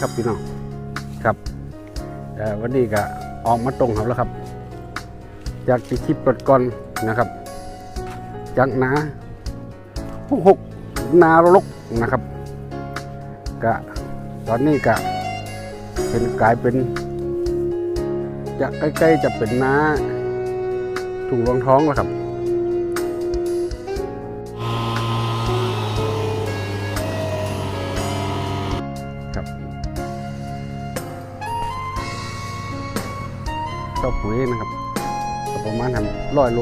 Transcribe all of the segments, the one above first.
ครับพี่น้องครับวันนี้ก็ออกมาตรงครับแล้วครับ จากที่คลิปรถก่อนนะครับ จากนาหกหกนารกนะครับกะตอนนี้กะเป็นกลายเป็น จะใกล้ๆจะเป็นนาถุงรองท้องแล้วครับ ก็ปุ๋ยนะครับก็ประมาณทำร้อยโล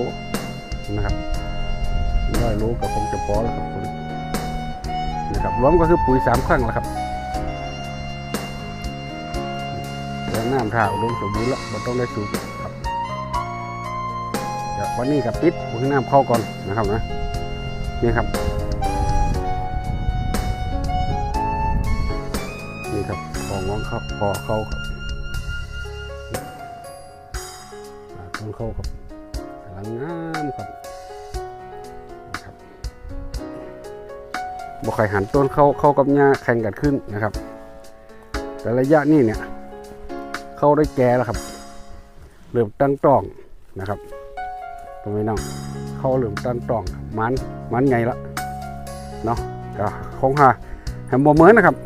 นะครับร้อยโลก็คงจะพอแล้วครับผมนะครับรวมก็คือปุ๋ยสามครั้งแล้วครับแล้วน้ำท่าอุดมสมบูรณ์แล้วเราต้องได้สูบครับเดี๋ยววันนี้กับปิดปุ๋ยน้ำเข้าก่อนนะครับนะนี่ครับนี่ครับของน้องครับพอเข้าครับ เขาครับกำลังงามครับนะครับบ่ไข่หันต้นเข้าเข้ากับหญ้าแข่งกันขึ้นนะครับ แต่ระยะนี้เนี่ยเข้าได้แก่แล้วครับเริ่มตั้งตรองนะครับตรงนี้น้องเข้าเริ่มตั้งตรองมันมันไงละเนาะก็คงหาแฮมโบเหมือนนะครับ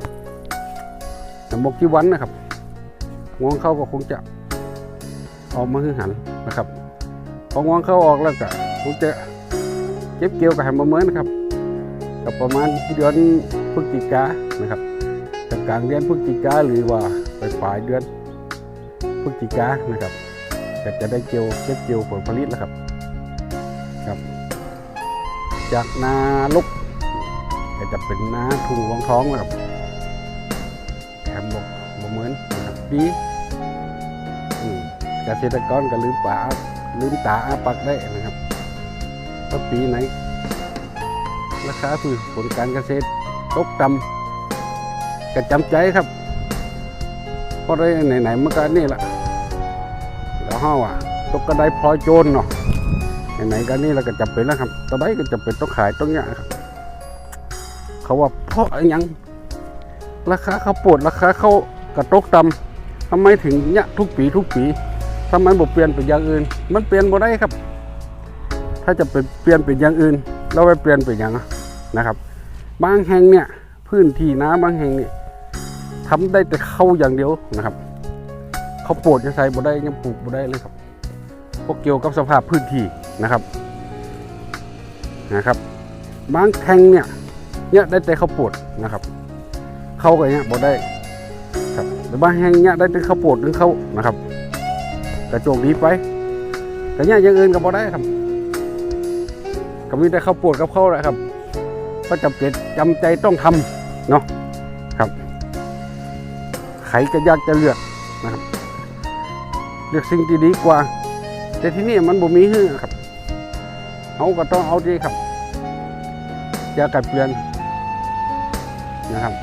แต่มกที่วันนะครับงวงเข้าก็คงจะออกมาคือหัน นะครับพองวงเข้าออกแล้วก็คงจะเก็บเกี่ยวกับแฮมเบอร์เมอร์นะครับกับประมาณเดือนพฤศจิกานะครับจากกลางเดือนพฤศจิกาหรือว่าไปปลายเดือนพฤศจิกานะครับก็จะได้เกี่ยวเก็บเกี่ยวผลผลิตแล้วครับครับ จากนาลุกก็จะเป็นนาทุ่งรองท้องแล้วครับแถมบอกบ่เหมือนนะครับดี เกษตรกรก็ลืมปาลืมตาอาปักได้นะครับว่าปีไหน ราคาพืชผลการเกษตรตกต่ำก็จำใจครับ เพราะได้ไหนๆมันก็นี่แหละแล้วห้าว่ะตกกระไดพลอยโจรเนาะไหนๆก็นี่เราก็จำเป็นแล้วครับตอนใดก็จำเป็นต้องขายต้องเนี้ยครับ เขาว่าเพราะอยังราคาข้าวโพดราคาข้าวกระตกต่ำทำไมถึงเนี่ยทุกปีทุกปี ทำไมบ่เปลี่ยนเป็นอย่างอื่น มันเปลี่ยนบ่ได้ครับ ถ้าจะเป็นเปลี่ยนเป็นอย่างอื่น เราไปเปลี่ยนเป็นอย่างนะครับ บางแห่งเนี่ยพื้นที่นาบางแห่งเนี่ยทำได้แต่เข้าอย่างเดียวนะครับ เข้าวดจะใส่บ่ได้ยังปลูกบ่ได้เลยครับพราะเกี่ยวกับสภาพพื้นที่นะครับนะครับ บางแห่งเนี่ยเนี่ยได้แต่เข้าวดนะครับเข้ากับเนี้ยบ่ได้ครับแต่บางแห่งเนี้ยได้เป็นข้าวดหรือเข้านะครับ กระโจกดีไปแต่เนี้ยอย่างอื่นก็บ่ได้ครับก็มีแต่ข้าวโพดกับข้าวแหละครับ ก็จำเป็นจำใจต้องทำเนาะครับใครก็อยากจะเลือกนะครับเลือกสิ่งที่ดีกว่า แต่ที่นี่มันบ่มีฮื้อครับเขาก็ต้องเอาดีครับอย่ากัดเปลี่ยนนะครับ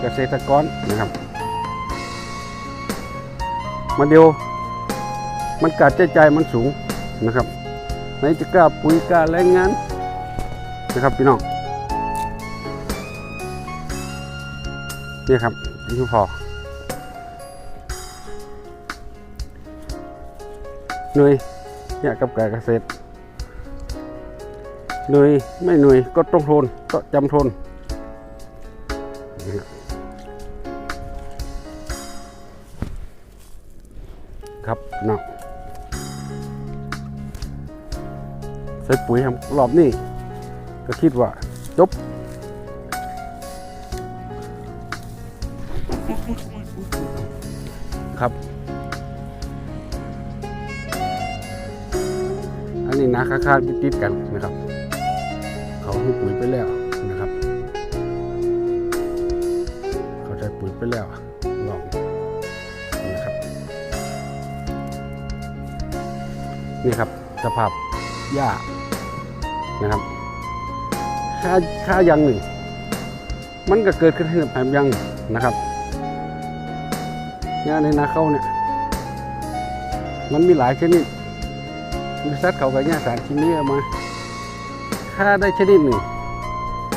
เกษตรกรนะครับ มาเดียว มันการใช้จ่ายมันสูงนะครับไหนจะกล้าปุ๋ยกล้าแรงงานนะครับพี่น้องนี่ครับนี่พอหน่วยเนี่ยกับการเกษตรหน่วยไม่หน่วยก็ต้องทนก็จำทน ครับเนาะใส่ปุ๋ยครับรอบนี้ก็คิดว่าจบครับ อันนี้นะค่าๆติดๆกันนะครับ เขาให้ปุ๋ยไปแล้วนะครับ เขาใช้ปุ๋ยไปแล้ว นี่ครับสภาพหญ้านะครับค่าค่ายางหนึ่ง มันก็เกิดขึ้นให้แผมยังนะครับหญ้าในนาเข้าเนี่ย มันมีหลายชนิดบริษัทเขาก็หญ้าสารชนิดเอามาค่าได้ชนิดหนึ่ง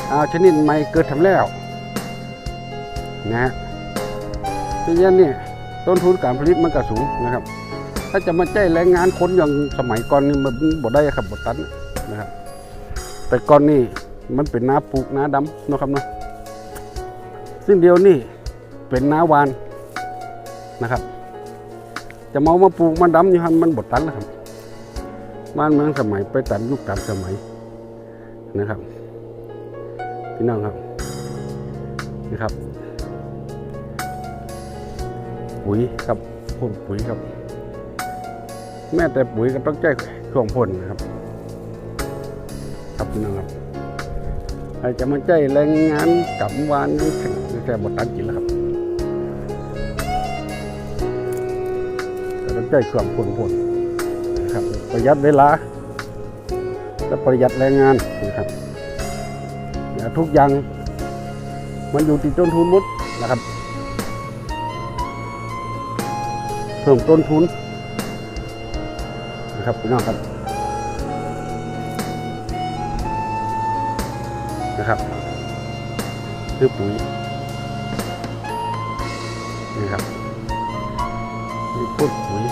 เอาชนิดใหม่เกิดทำแล้วนะฮะเพราะฉะนั้นเนี่ยต้นทุนการผลิตมันก็สูงนะครับ ถ้าจะมาใจแรงงานคนอย่างสมัยก่อนนี่มันบ่ได้ครับบ่ตันนะครับ แต่ก่อนนี่มันเป็นนาปลูกนาดำนะครับเนาะซึ่งเดียวนี่เป็นนาวานนะครับ จะมามาปลูกมาดำอยู่หันมันบ่ตันแล้วครับบ้านเมืองสมัยไปตามยุคตามสมัยนะครับ พี่น้องครับนะครับ ปุ๋ยครับพ่นปุ๋ยครับ แม้แต่ปุ๋ยก็ต้องแจ้ช่วงพ่นนะครับ ครับน้องครับใครจะมาใจแรงงานกับวานแข่งแค่บทตันกินแล้วครับต้องใจเครื่องพ่นพ่นนะครับ ประหยัดเวลา และประหยัดแรงงานนะครับอย่าทุกอย่างมันอยู่ที่ต้นทุนหมดนะครับ เพิ่มต้นทุนน ครับพี่น้องครับนะครับ คือปุ๋ยนี่ครับนี่พูดปุ๋ย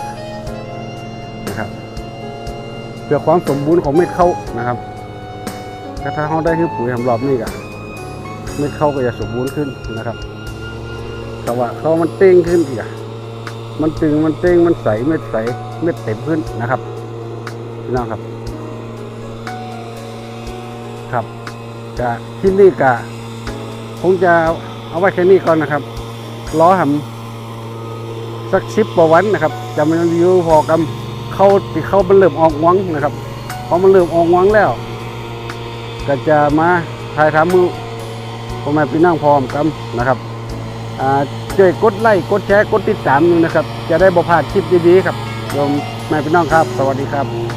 นะครับ เพื่อความสมบูรณ์ของเม็ดข้าวนะครับถ้าเขาได้คือปุ๋ยทำรอบนี้ก็เม็ดข้าวก็จะสมบูรณ์ขึ้นนะครับแต่ว่าเขามันเต้งขึ้นอีกอะมันตึงมันเต้งมันใสเม็ดใสเม็ดเต็มขึ้นนะครับ พี่น้องครับครับกะที่นี่กะคงจะเอาไว้แค่นี้ก่อนนะครับล้อหำสักชิปประวันนะครับจะมันอยู่พอกำเข้าที่เข้ามันเริ่มออกวังนะครับพอมันเริ่มออกวังแล้ว ก็จะมาถ่ายทำมือพ่อแม่พี่น้องพร้อมกันนะครับอ่าช่วยกดไลค์กดแชร์กดติดตามนี่นะครับ จะได้บ่พลาดคลิปดีๆครับโยมแม่พี่น้องครับ สวัสดีครับ